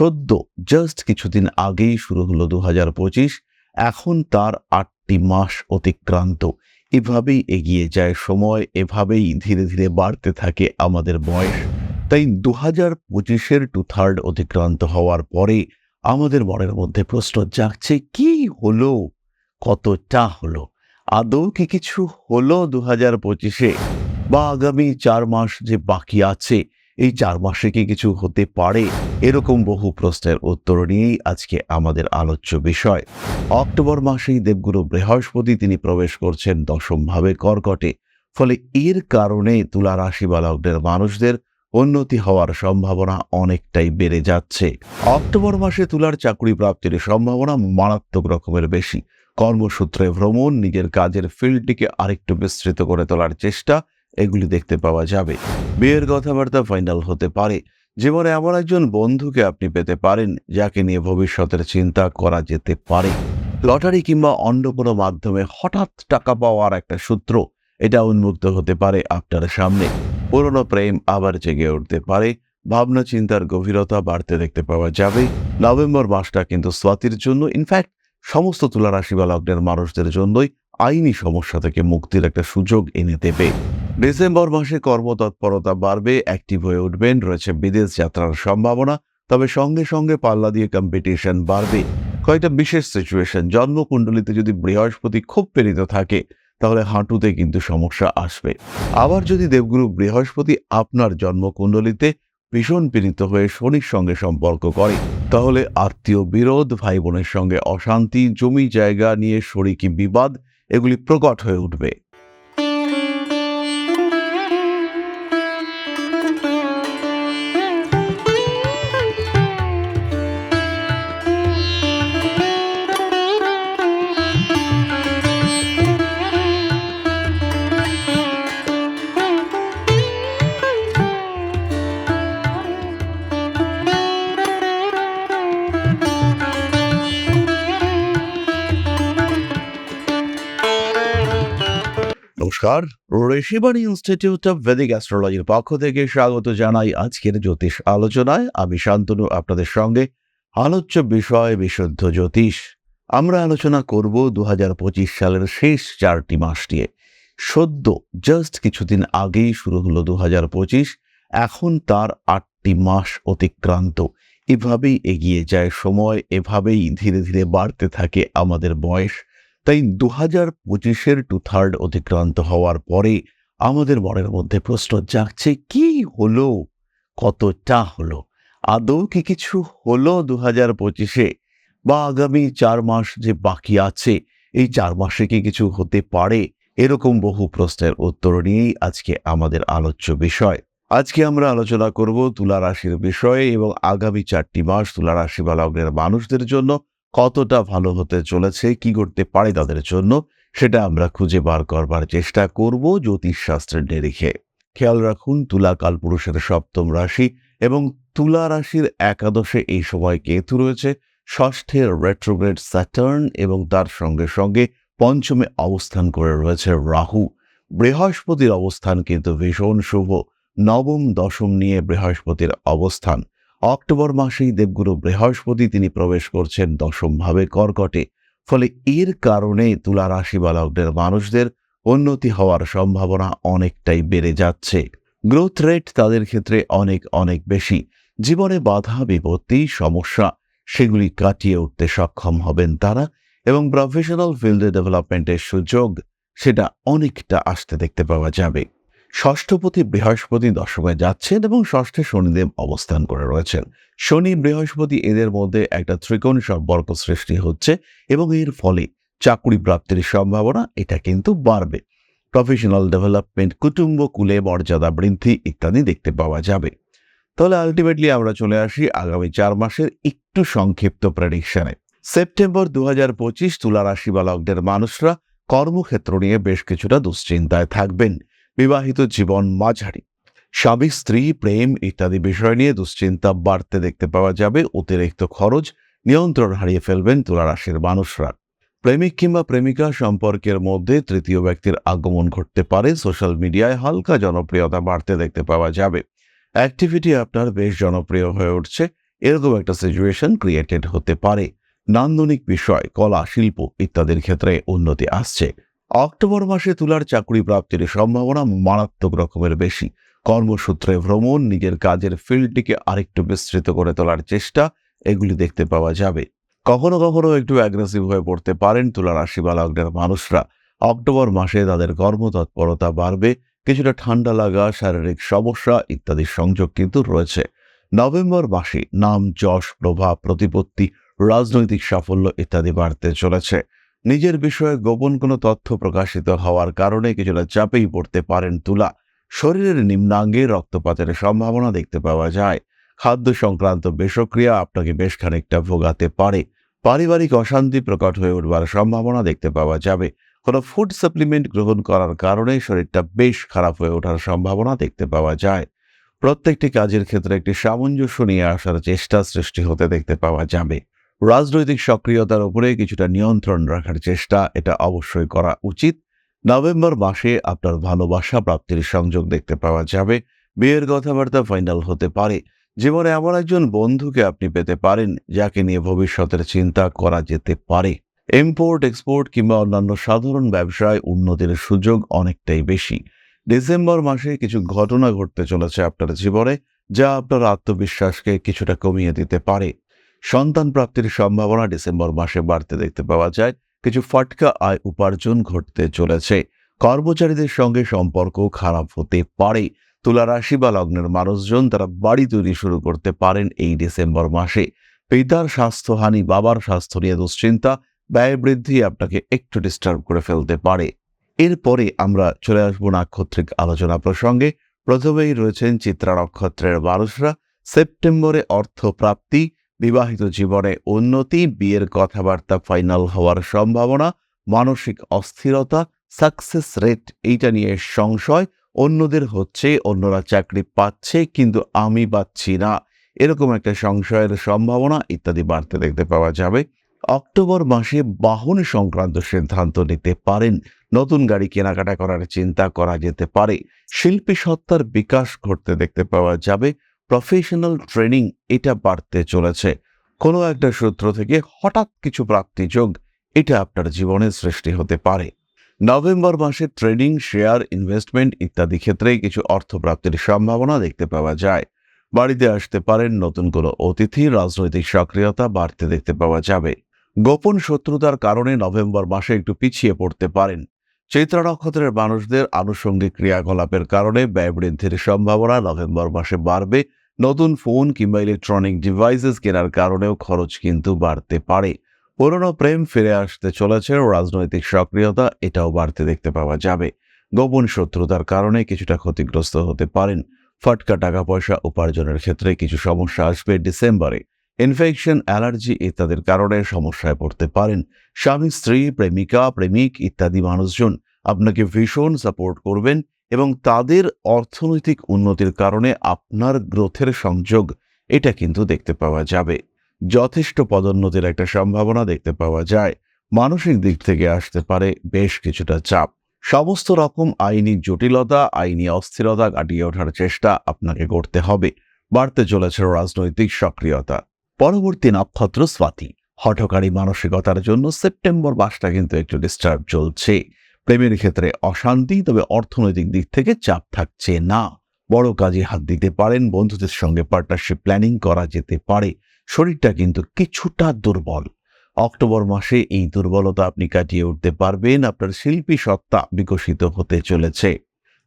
সদ্য জাস্ট কিছুদিন আগেই শুরু হলো দু এখন তার আটটি মাস অতিক্রান্ত। এভাবেই এগিয়ে যায় সময়, এভাবেই ধীরে ধীরে বাড়তে থাকে আমাদের বয়স। তাই দু হাজার পঁচিশের টু থার্ড অতিক্রান্ত হওয়ার পরে আমাদের মনের মধ্যে প্রশ্ন জাগছে, কি হলো? কতটা হলো? আদৌ কি কিছু হলো দু হাজার পঁচিশে? বা আগামী চার মাস যে বাকি আছে এই চার মাসে কি কিছু হতে পারে? এরকম বহু প্রশ্নের উত্তর নিয়েই আজকে আমাদের আলোচ্য বিষয়। অক্টোবর মাসেই দেবগুরু বৃহস্পতি তিনি প্রবেশ করছেন দশম ভাবে কর্কটে। ফলে এর কারণে তুলা রাশি বা লগ্নের মানুষদের উন্নতি হওয়ার সম্ভাবনা অনেকটাই বেড়ে যাচ্ছে। অক্টোবর মাসে তুলার চাকরি প্রাপ্তির সম্ভাবনা মারাত্মক রকমের বেশি। কর্মসূত্রে ভ্রমণ, নিজের কাজের ফিল্ডটিকে আরেকটু বিস্তৃত করে তোলার চেষ্টা এগুলি দেখতে পাওয়া যাবে। বিয়ের কথাবার্তা ফাইনাল হতে পারে। জীবনে এমন একজন বন্ধুকে আপনি পেতে পারেন, যাকে নিয়ে ভবিষ্যতের চিন্তা করা যেতে পারে। লটারি কিংবা অন্য কোনো মাধ্যমে হঠাৎ টাকা পাওয়ার একটা সূত্র, এটা উন্মুক্ত হতে পারে আপনার সামনে। পুরনো প্রেম আবার জেগে উঠতে পারে। ভাবনা চিন্তার গভীরতা বাড়তে দেখতে পাওয়া যাবে। নভেম্বর মাসটা কিন্তু স্বাতির জন্য ইনফ্যাক্ট সমস্ত তুলা রাশি বা লগ্নের মানুষদের জন্যই আইনি সমস্যা থেকে মুক্তির একটা সুযোগ এনে দেবে। ডিসেম্বর মাসে কর্মতৎপরতা বাড়বে অ্যাক্টিভ হয়ে উঠবেন, রয়েছে বিদেশ যাত্রার সম্ভাবনা, তবে সঙ্গে সঙ্গে পাল্লা দিয়ে কম্পিটিশন বাড়বে। কয়েকটা বিশেষ সিচুয়েশন জন্মকুণ্ডলিতে যদি বৃহস্পতি খুব প্রেরিত থাকে, তাহলে হাঁটুতে কিন্তু সমস্যা আসবে। আবার যদি দেবগুরু বৃহস্পতি আপনার জন্মকুণ্ডলিতে ভীষণ পীড়িত হয়ে শনির সঙ্গে সম্পর্ক করে, তাহলে আত্মীয় বিরোধ ভাই বোনের সঙ্গে অশান্তি, জমি জায়গা নিয়ে শরিকি বিবাদ, এগুলি প্রকট হয়ে উঠবে। নমস্কার। ঋষিবাণী ইনস্টিটিউট অফ ভেদিক অ্যাস্ট্রোলজির পক্ষ থেকে স্বাগত জানাই আজকের জ্যোতিষ আলোচনায়। আমি শান্তনু, আপনাদের সঙ্গে আলোচ্য বিষয় বিশুদ্ধ জ্যোতিষ। আমরা আলোচনা করব দু হাজার পঁচিশ সালের শেষ চারটি মাস নিয়ে। সদ্য জাস্ট কিছুদিন আগেই শুরু হলো দু হাজার পঁচিশ, এখন তার আটটি মাস অতিক্রান্ত। এভাবেই এগিয়ে যায় সময়, এভাবেই ধীরে ধীরে বাড়তে থাকে আমাদের বয়স। তাই দু হাজার পঁচিশের টু থার্ড অতিক্রান্ত হওয়ার পরে আমাদের মনের মধ্যে প্রশ্ন জাগছে, কি হলো? কতটা হলো? আদৌ কি কিছু হলো দু হাজার পঁচিশে? বা আগামী চার মাস যে বাকি আছে, এই চার মাসে কি কিছু হতে পারে? এরকম বহু প্রশ্নের উত্তর নিয়েই আজকে আমাদের আলোচ্য বিষয়। আজকে আমরা আলোচনা করব তুলা রাশির বিষয়ে এবং আগামী চারটি মাস তুলা রাশি বা লগ্নের মানুষদের জন্য কতটা ভালো হতে চলেছে, কি করতে পারে তাদের জন্য, সেটা আমরা খুঁজে বার করবার চেষ্টা করব জ্যোতিষশাস্ত্রের নিরিখে। খেয়াল রাখুন, তুলা কালপুরুষের সপ্তম রাশি এবং তুলা রাশির একাদশে এই সময় কেতু রয়েছে, ষষ্ঠের রেট্রোগ্রেড স্যাটার্ন এবং তার সঙ্গে সঙ্গে পঞ্চমে অবস্থান করে রয়েছে রাহু। বৃহস্পতির অবস্থান কিন্তু ভীষণ শুভ, নবম, দশম নিয়ে বৃহস্পতির অবস্থান। অক্টোবর মাসেই দেবগুরু বৃহস্পতি তিনি প্রবেশ করছেন দশম ভাবে কর্কটে। ফলে এর কারণে তুলা রাশি মানুষদের উন্নতি হওয়ার সম্ভাবনা অনেকটাই বেড়ে যাচ্ছে। গ্রোথ রেট তাদের ক্ষেত্রে অনেক অনেক বেশি। জীবনে বাধা, বিপত্তি, সমস্যা সেগুলি কাটিয়ে উঠতে সক্ষম হবেন তারা এবং প্রফেশনাল ফিল্ডে ডেভেলপমেন্টের সুযোগ সেটা অনেকটা আসতে দেখতে পাওয়া যাবে। ষষ্ঠপতি বৃহস্পতি দশমে যাচ্ছেন এবং ষষ্ঠে শনিদেব অবস্থান করে রয়েছেন। শনি বৃহস্পতি এদের মধ্যে একটা ত্রিকোণ সম্পর্ক সৃষ্টি হচ্ছে এবং এর ফলে চাকরি প্রাপ্তির সম্ভাবনা এটা কিন্তু বাড়বে। প্রফেশনাল ডেভেলপমেন্ট কুটুম্ব, কুলে, মর্যাদা বৃদ্ধি ইত্যাদি দেখতে পাওয়া যাবে। তাহলে আলটিমেটলি আমরা চলে আসি আগামী চার মাসের একটু সংক্ষিপ্ত প্রেডিকশনে সেপ্টেম্বর দু হাজার পঁচিশ তুলা রাশি বা লগ্নের মানুষরা কর্মক্ষেত্র নিয়ে বেশ কিছুটা দুশ্চিন্তায় থাকবেন। বিবাহিত জীবন মাঝারি। স্বামী, স্ত্রী, প্রেম ইত্যাদি বিষয় নিয়ে দুশ্চিন্তা বাড়তে দেখতে পাওয়া যাবে। অতিরিক্ত খরচ নিয়ন্ত্রণ হারিয়ে ফেলবেন তুলা রাশির মানুষরা। প্রেমিক কিংবা প্রেমিকা সম্পর্কের মধ্যে তৃতীয় ব্যক্তির আগমন ঘটতে পারে। সোশ্যাল মিডিয়ায় হালকা জনপ্রিয়তা বাড়তে দেখতে পাওয়া যাবে। অ্যাক্টিভিটি আপনার বেশ জনপ্রিয় হয়ে উঠছে। এরকম একটা সিচুয়েশন ক্রিয়েটেড হতে পারে। নান্দনিক বিষয়, কলা, শিল্প ইত্যাদির ক্ষেত্রে উন্নতি আসছে। অক্টোবর মাসে তুলার চাকরি প্রাপ্তির সম্ভাবনা মারাত্মক রকমের বেশি। কর্মসূত্রে ভ্রমণ, নিজের কাজের ফিল্ডটিকে আরেকটু বিস্তৃত করে তোলার চেষ্টা, এগুলি দেখতে পাওয়া যাবে। কখনো কখনো একটু অ্যাগ্রেসিভ হয়ে পড়তে পারেন তুলা রাশি বা লগ্নের মানুষরা। অক্টোবর মাসে তাদের কর্মতৎপরতা বাড়বে, কিছুটা ঠান্ডা লাগা, শারীরিক সমস্যা ইত্যাদির সংযোগ কিন্তু রয়েছে। নভেম্বর মাসে নাম, যশ, প্রভাব, প্রতিপত্তি, রাজনৈতিক সাফল্য ইত্যাদি বাড়তে চলেছে। নিজের বিষয়ে গোপন কোনো তথ্য প্রকাশিত হওয়ার কারণে কিছুটা চাপেই পড়তে পারেন তুলা। শরীরের নিম্নাঙ্গে রক্তপাতের সম্ভাবনা দেখতে পাওয়া যায়। খাদ্য সংক্রান্ত বিষক্রিয়া আপনাকে বেশ খানিকটা ভোগাতে পারে। পারিবারিক অশান্তি প্রকট হয়ে উঠবার সম্ভাবনা দেখতে পাওয়া যাবে। কোনো ফুড সাপ্লিমেন্ট গ্রহণ করার কারণে শরীরটা বেশ খারাপ হয়ে ওঠার সম্ভাবনা দেখতে পাওয়া যায়। প্রত্যেকটি কাজের ক্ষেত্রে একটি সামঞ্জস্য নিয়ে আসার চেষ্টা সৃষ্টি হতে দেখতে পাওয়া যাবে। রাজনৈতিক সক্রিয়তার উপরে কিছুটা নিয়ন্ত্রণ রাখার চেষ্টা এটা অবশ্যই করা উচিত। নভেম্বর মাসে আপনার ভালোবাসা প্রাপ্তির সংযোগ দেখতে পাওয়া যাবে। বিয়ের কথাবার্তা ফাইনাল হতে পারে। জীবনে এমন একজন বন্ধুকে আপনি পেতে পারেন যাকে নিয়ে ভবিষ্যতের চিন্তা করা যেতে পারে। ইম্পোর্ট, এক্সপোর্ট কিংবা অন্যান্য সাধারণ ব্যবসায় উন্নতির সুযোগ অনেকটাই বেশি। ডিসেম্বর মাসে কিছু ঘটনা ঘটতে চলেছে আপনার জীবনে যা আপনার আত্মবিশ্বাসকে কিছুটা কমিয়ে দিতে পারে। সন্তান প্রাপ্তির সম্ভাবনা ডিসেম্বর মাসে বাড়তে দেখতে পাওয়া যায়। কিছু ফাটকা আয় উপার্জন ঘটতে চলেছে। কর্মচারীদের সঙ্গে সম্পর্ক খারাপ হতে পারে। তুলা রাশি বা লগ্নের মানুষজন তারা বাড়ি তৈরি শুরু করতে পারেন এই ডিসেম্বর মাসে। পিতার স্বাস্থ্যহানি বাবার স্বাস্থ্য নিয়ে দুশ্চিন্তা, ব্যয় বৃদ্ধি আপনাকে একটু ডিস্টার্ব করে ফেলতে পারে। এরপরে আমরা চলে আসব নাক্ষত্রিক আলোচনা প্রসঙ্গে। প্রথমেই রয়েছেন চিত্রা নক্ষত্রের মানুষরা। সেপ্টেম্বরে অর্থ প্রাপ্তি বিবাহিত জীবনে উন্নতি, বিয়ের কথাবার্তা ফাইনাল হওয়ার সম্ভাবনা, মানসিক অস্থিরতা সাকসেস রেট এইটা নিয়ে সংশয়, অন্যদের হচ্ছে, অন্যরা চাকরি পাচ্ছে কিন্তু আমি পাচ্ছি না। এরকম একটা সংশয়ের সম্ভাবনা ইত্যাদি বাড়তে দেখতে পাওয়া যাবে। অক্টোবর মাসে বাহন সংক্রান্ত সিদ্ধান্ত নিতে পারেন। নতুন গাড়ি কেনাকাটা করার চিন্তা করা যেতে পারে। শিল্পী সত্তার বিকাশ ঘটতে দেখতে পাওয়া যাবে। প্রফেশনাল ট্রেনিং এটা বাড়তে চলেছে। কোনো একটা সূত্র থেকে হঠাৎ কিছু প্রাপ্তিযোগ এটা আপনার জীবনে সৃষ্টি হতে পারে। নভেম্বর মাসে ট্রেডিং শেয়ার, ইনভেস্টমেন্ট ইত্যাদি ক্ষেত্রে কিছু অর্থপ্রাপ্তির সম্ভাবনা দেখতে পাওয়া যায়। বাড়িতে আসতে পারেন, নতুন কোনো অতিথি, রাজনৈতিক সক্রিয়তা বাড়তে দেখতে পাওয়া যাবে। গোপন শত্রুতার কারণে নভেম্বর মাসে একটু পিছিয়ে পড়তে পারেন। চৈত্রা নক্ষত্রের মানুষদের আনুষঙ্গিক ক্রিয়াকলাপের কারণে ব্যয় বৃদ্ধির সম্ভাবনা নভেম্বর মাসে বাড়বে। নতুন ফোন কিংবা ইলেকট্রনিক ডিভাইসেস কেনার কারণেও খরচ কিন্তু বাড়তে পারে। পুরনো প্রেম ফিরে আসতে চলেছে রাজনৈতিক সক্রিয়তা এটাও বাড়তে দেখতে পাওয়া যাবে। গোপন শত্রুতার কারণে কিছুটা ক্ষতিগ্রস্ত হতে পারেন। ফটকা টাকা পয়সা উপার্জনের ক্ষেত্রে কিছু সমস্যা আসবে ডিসেম্বরে। ইনফেকশন অ্যালার্জি ইত্যাদির কারণে সমস্যায় পড়তে পারেন। স্বামী, স্ত্রী, প্রেমিকা, প্রেমিক ইত্যাদি মানুষজন, আপনাকে ভীষণ সাপোর্ট করবেন। এবং তাদের অর্থনৈতিক উন্নতির কারণে আপনার গ্রোথের সংযোগ, এটা কিন্তু দেখতে পাওয়া যাবে। যথেষ্ট পদোন্নতির একটা সম্ভাবনা দেখতে পাওয়া যায়। মানসিক দিক থেকে আসতে পারে বেশ কিছুটা চাপ। সমস্ত রকম আইনি জটিলতা, আইনি অস্থিরতা কাটিয়ে ওঠার চেষ্টা আপনাকে করতে হবে। বাড়তে চলেছে রাজনৈতিক সক্রিয়তা। পরবর্তী নক্ষত্র স্বাতি। হঠকারী মানসিকতার জন্য সেপ্টেম্বর মাসটা কিন্তু একটু ডিস্টার্ব চলছে। প্রেমের ক্ষেত্রে অশান্তি, তবে অর্থনৈতিক দিক থেকে চাপ থাকছে না। বড় কাজে হাত দিতে পারেন, বন্ধুদের সঙ্গে পার্টনারশিপ প্ল্যানিং করা যেতে পারে। শরীরটা কিন্তু কিছুটা দুর্বল। অক্টোবর মাসে এই দুর্বলতা আপনি কাটিয়ে উঠতে পারবেন, আপনার শিল্পী সত্তা বিকশিত হতে চলেছে।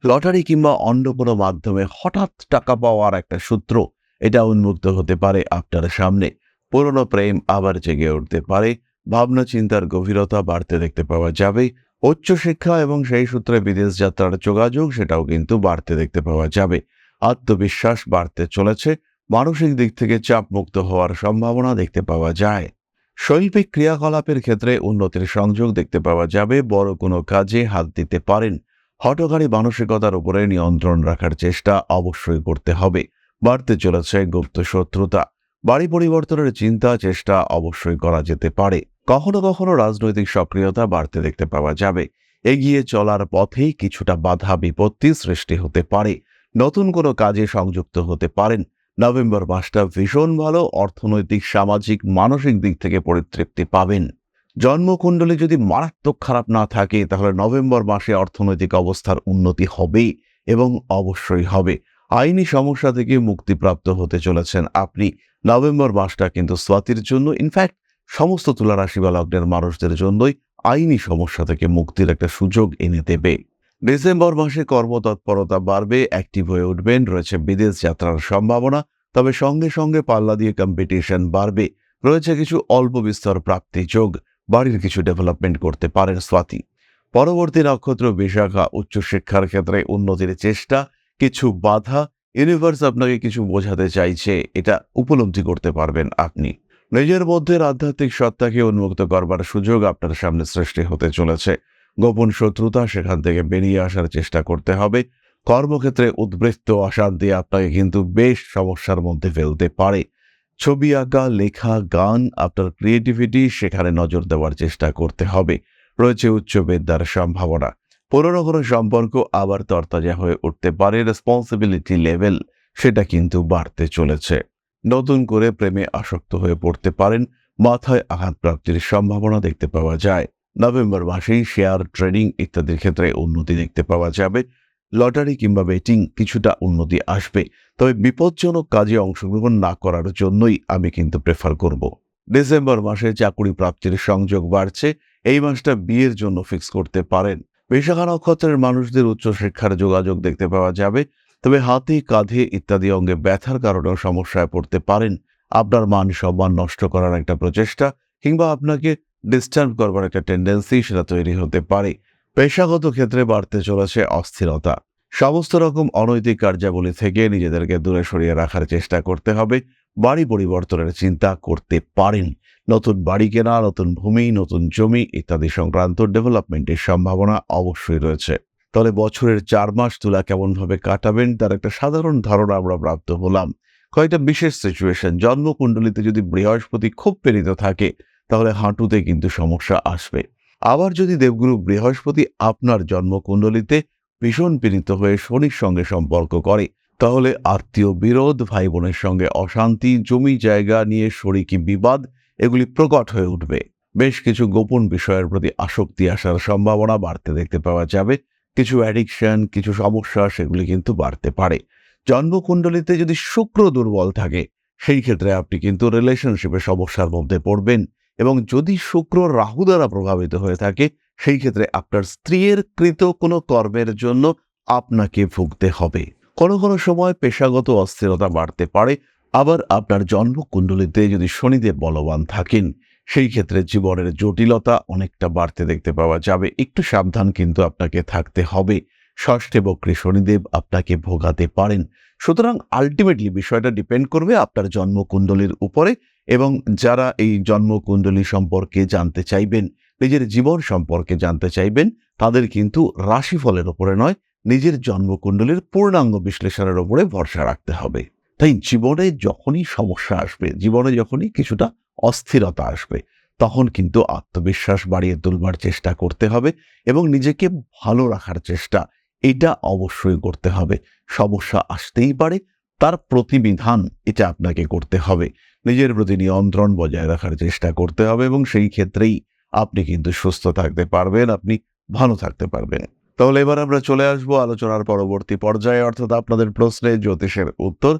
লটারি কিংবা অন্য কোনো মাধ্যমে হঠাৎ টাকা পাওয়ার একটা সূত্র, এটা উন্মুক্ত হতে পারে আপনার সামনে। পুরনো প্রেম আবার জেগে উঠতে পারে। ভাবনা চিন্তার গভীরতা বাড়তে দেখতে পাওয়া যাবে। উচ্চশিক্ষা এবং সেই সূত্রে বিদেশ যাত্রার যোগাযোগ সেটাও কিন্তু বাড়তে দেখতে পাওয়া যাবে। আত্মবিশ্বাস বাড়তে চলেছে, মানসিক দিক থেকে চাপ মুক্ত হওয়ার সম্ভাবনা দেখতে পাওয়া যায়। শৈল্পিক ক্রিয়াকলাপের ক্ষেত্রে উন্নতির সংযোগ দেখতে পাওয়া যাবে, বড় কোনো কাজে হাত দিতে পারেন। হটকারী মানসিকতার উপরে নিয়ন্ত্রণ রাখার চেষ্টা অবশ্যই করতে হবে। বাড়তে চলেছে গুপ্ত শত্রুতা। বাড়ি পরিবর্তনের চিন্তা, চেষ্টা অবশ্যই করা যেতে পারে। কখনো কখনো রাজনৈতিক সক্রিয়তা বাড়তে দেখতে পাওয়া যাবে। এগিয়ে চলার পথেই কিছুটা বাধা বিপত্তি সৃষ্টি হতে পারে। নতুন কোনো কাজে সংযুক্ত হতে পারেন। নভেম্বর মাসটা ভীষণ ভালো, অর্থনৈতিক, সামাজিক, মানসিক দিক থেকে পরিতৃপ্তি পাবেন। জন্মকুণ্ডলী যদি মারাত্মক খারাপ না থাকে, তাহলে নভেম্বর মাসে অর্থনৈতিক অবস্থার উন্নতি হবে এবং অবশ্যই হবে। আইনি সমস্যা থেকে মুক্তিপ্রাপ্ত হতে চলেছেন আপনি। নভেম্বর মাসটা কিন্তু স্বাতির জন্য ইনফ্যাক্ট সমস্ত তুলা রাশি বা লগ্নের মানুষদের জন্যই আইনি সমস্যা থেকে মুক্তির একটা সুযোগ এনে দেবে। ডিসেম্বর মাসে কর্মতৎপরতা বাড়বে অ্যাক্টিভ হয়ে উঠবেন, রয়েছে বিদেশ যাত্রার সম্ভাবনা, তবে সঙ্গে সঙ্গে পাল্লা দিয়ে কম্পিটিশন বাড়বে। রয়েছে কিছু অল্প বিস্তর প্রাপ্তি যোগ, বাড়ির কিছু ডেভেলপমেন্ট করতে পারেন স্বাতি। পরবর্তী নক্ষত্র বিশাখা উচ্চশিক্ষার ক্ষেত্রে উন্নতির চেষ্টা, কিছু বাধা ইউনিভার্স আপনাকে কিছু বোঝাতে চাইছে, এটা উপলব্ধি করতে পারবেন আপনি। নিজের মধ্যে আধ্যাত্মিক সত্তাকে উন্মুক্ত করবার সুযোগ আপনার সামনে সৃষ্টি হতে চলেছে। গোপন শত্রুতা সেখান থেকে বেরিয়ে আসার চেষ্টা করতে হবে। কর্মক্ষেত্রে উদ্বৃত্ত অশান্তি আপনাকে কিন্তু বেশ সমস্যার মধ্যে ফেলতে পারে। ছবি আঁকা, লেখা, গান, আপনার ক্রিয়েটিভিটি সেখানে নজর দেওয়ার চেষ্টা করতে হবে। রয়েছে উচ্চ বিদ্যার সম্ভাবনা। পুরনো কোনো সম্পর্ক আবার তরতাজা হয়ে উঠতে পারে। রেসপন্সিবিলিটি লেভেল সেটা কিন্তু বাড়তে চলেছে। নতুন করে প্রেমে আসক্ত হয়ে পড়তে পারেন, মাথায় আঘাত প্রাপ্তির সম্ভাবনা দেখতে পাওয়া যায়। নভেম্বর মাসেই শেয়ার ট্রেডিং ইত্যাদির ক্ষেত্রে উন্নতি দেখতে পাওয়া যাবে। লটারি কিংবা বেটিং কিছুটা উন্নতি আসবে। তবে বিপজ্জনক কাজে অংশগ্রহণ না করার জন্যই আমি কিন্তু প্রেফার করব। ডিসেম্বর মাসে চাকুরি প্রাপ্তির সংযোগ বাড়ছে। এই মাসটা বিয়ের জন্য ফিক্স করতে পারেন। বিশাখা নক্ষত্রের মানুষদের উচ্চশিক্ষার যোগাযোগ দেখতে পাওয়া যাবে। তবে হাতে, কাঁধে ইত্যাদি অঙ্গে ব্যথার কারণেও সমস্যায় পড়তে পারেন। আপনার মান সম্মান নষ্ট করার একটা প্রচেষ্টা কিংবা আপনাকে ডিস্টার্ব করবার একটা টেন্ডেন্সি সেটা তৈরি হতে পারে। পেশাগত ক্ষেত্রে বাড়তে চলেছে অস্থিরতা। সমস্ত রকম অনৈতিক কার্যাবলী থেকে নিজেদেরকে দূরে সরিয়ে রাখার চেষ্টা করতে হবে। বাড়ি পরিবর্তনের চিন্তা করতে পারেন। নতুন বাড়ি কেনা, নতুন ভূমি, নতুন জমি ইত্যাদি সংক্রান্ত ডেভেলপমেন্টের সম্ভাবনা অবশ্যই রয়েছে। তবে বছরের চার মাস তুলা কেমনভাবে কাটাবেন? তার একটা সাধারণ ধারণা আমরা প্রাপ্ত হলাম। কয়েকটা বিশেষ সিচুয়েশন জন্মকুণ্ডলিতে যদি বৃহস্পতি খুব প্রেরিত থাকে, তাহলে হাঁটুতে কিন্তু সমস্যা আসবে। আবার যদি দেবগুরু বৃহস্পতি আপনার জন্মকুণ্ডলিতে ভীষণ পীড়িত হয়ে শনির সঙ্গে সম্পর্ক করে, তাহলে আত্মীয় বিরোধ ভাই বোনের সঙ্গে অশান্তি, জমি জায়গা নিয়ে শরিকি বিবাদ, এগুলি প্রকট হয়ে উঠবে। বেশ কিছু গোপন বিষয়ের প্রতি আসক্তি আসার সম্ভাবনা বাড়তে দেখতে পাওয়া যাবে। কিছু অ্যাডিকশন কিছু সমস্যা সেগুলি কিন্তু বাড়তে পারে। জন্মকুণ্ডলিতে যদি শুক্র দুর্বল থাকে, সেই ক্ষেত্রে আপনি কিন্তু রিলেশনশিপে সমস্যার মধ্যে পড়বেন এবং যদি শুক্র রাহু দ্বারা প্রভাবিত হয়ে থাকে, সেই ক্ষেত্রে আপনার স্ত্রীর কৃত কোনো কর্মের জন্য আপনাকে ভুগতে হবে। কোনো কোনো সময় পেশাগত অস্থিরতা বাড়তে পারে, আবার আপনার জন্মকুণ্ডলিতে যদি শনিদেব বলবান থাকেন সেই ক্ষেত্রে জীবনের জটিলতা অনেকটা বাড়তে দেখতে পাওয়া যাবে। একটু সাবধান কিন্তু আপনাকে থাকতে হবে। ষষ্ঠে বক্রী শনিদেব আপনাকে ভোগাতে পারেন। সুতরাং আলটিমেটলি বিষয়টা ডিপেন্ড করবে আপনার জন্মকুণ্ডলীর উপরে এবং যারা এই জন্মকুণ্ডলী সম্পর্কে জানতে চাইবেন, নিজের জীবন সম্পর্কে জানতে চাইবেন, তাদের কিন্তু রাশিফলের ওপরে নয়, নিজের জন্মকুণ্ডলীর পূর্ণাঙ্গ বিশ্লেষণের ওপরে ভরসা রাখতে হবে। তাই জীবনে যখনই সমস্যা আসবে, জীবনে যখনই কিছুটা অস্থিরতা আসবে। তখন কিন্তু আত্মবিশ্বাস বাড়িয়ে তুলবার চেষ্টা করতে হবে এবং নিজেকে ভালো রাখার চেষ্টা, এটা অবশ্যই করতে হবে। সমস্যা আসতেই পারে, তার প্রতিবিধান এটা আপনাকে করতে হবে। নিজের প্রতি নিয়ন্ত্রণ বজায় রাখার চেষ্টা করতে হবে এবং সেই ক্ষেত্রেই আপনি কিন্তু সুস্থ থাকতে পারবেন, আপনি ভালো থাকতে পারবেন। তাহলে এবার আমরা চলে আসব আলোচনার পরবর্তী পর্যায়ে। অর্থাৎ আপনাদের প্রশ্নে জ্যোতিষের উত্তর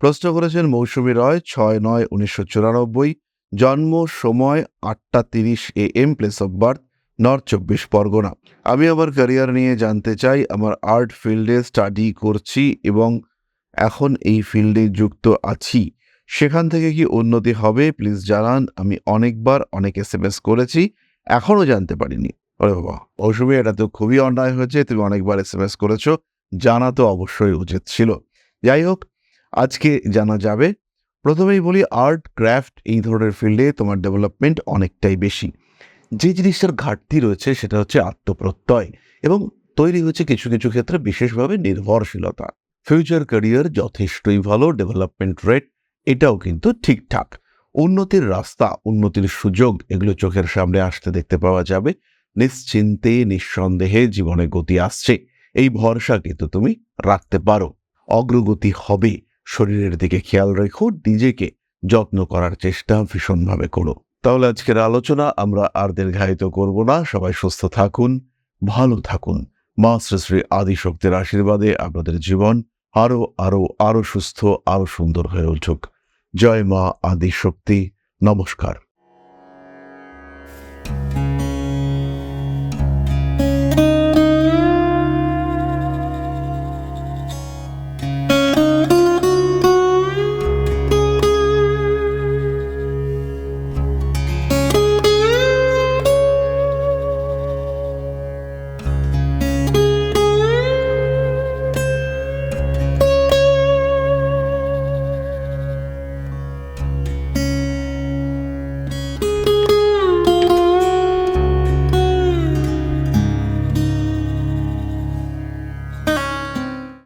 প্রশ্ন করেছেন মৌসুমী রয়, ছয় নয় উনিশশো চুরানব্বই, জন্ম সময় আটটা তিরিশ A M place of birth north চব্বিশ পরগনা। আমি আমার ক্যারিয়ার নিয়ে জানতে চাই, আমার আর্ট ফিল্ডে স্টাডি করছি এবং এখন এই ফিল্ডে যুক্ত আছি। সেখান থেকে কি উন্নতি হবে? প্লিজ জানান, আমি অনেকবার অনেক এস এম এস করেছি, এখনও জানতে পারিনি। ওরে বাবা, মৌসুমী, এটা তো খুবই অন্যায় হয়েছে, তুমি অনেকবার এস এম এস করেছ, জানা তো অবশ্যই উচিত ছিল। যাই হোক আজকে জানা যাবে। প্রথমেই বলি, আর্ট ক্রাফট এই ধরনের ফিল্ডে তোমার ডেভেলপমেন্ট অনেকটাই বেশি। যে জিনিসটার ঘাটতি রয়েছে সেটা হচ্ছে আত্মপ্রত্যয় এবং তৈরি হচ্ছে কিছু কিছু ক্ষেত্রে বিশেষভাবে নির্ভরশীলতা। ফিউচার ক্যারিয়ার যথেষ্টই ভালো ডেভেলপমেন্ট রেট এটাও কিন্তু ঠিকঠাক। উন্নতির রাস্তা, উন্নতির সুযোগ এগুলো চোখের সামনে আসতে দেখতে পাওয়া যাবে। নিশ্চিন্তে, নিঃসন্দেহে জীবনে গতি আসছে। এই ভরসা কিন্তু তুমি রাখতে পারো। অগ্রগতি হবে। শরীরের দিকে খেয়াল রেখো, নিজেকে যত্ন করার চেষ্টা ভীষণভাবে করো। তাহলে আজকের আলোচনা আমরা আর দীর্ঘায়িত করব না। সবাই সুস্থ থাকুন, ভালো থাকুন। মা শ্রী আদিশক্তির আশীর্বাদে আপনাদের জীবন আরও আরও আরও সুস্থ আরও সুন্দর হয়ে উঠুক। জয় মা আদিশক্তি। নমস্কার।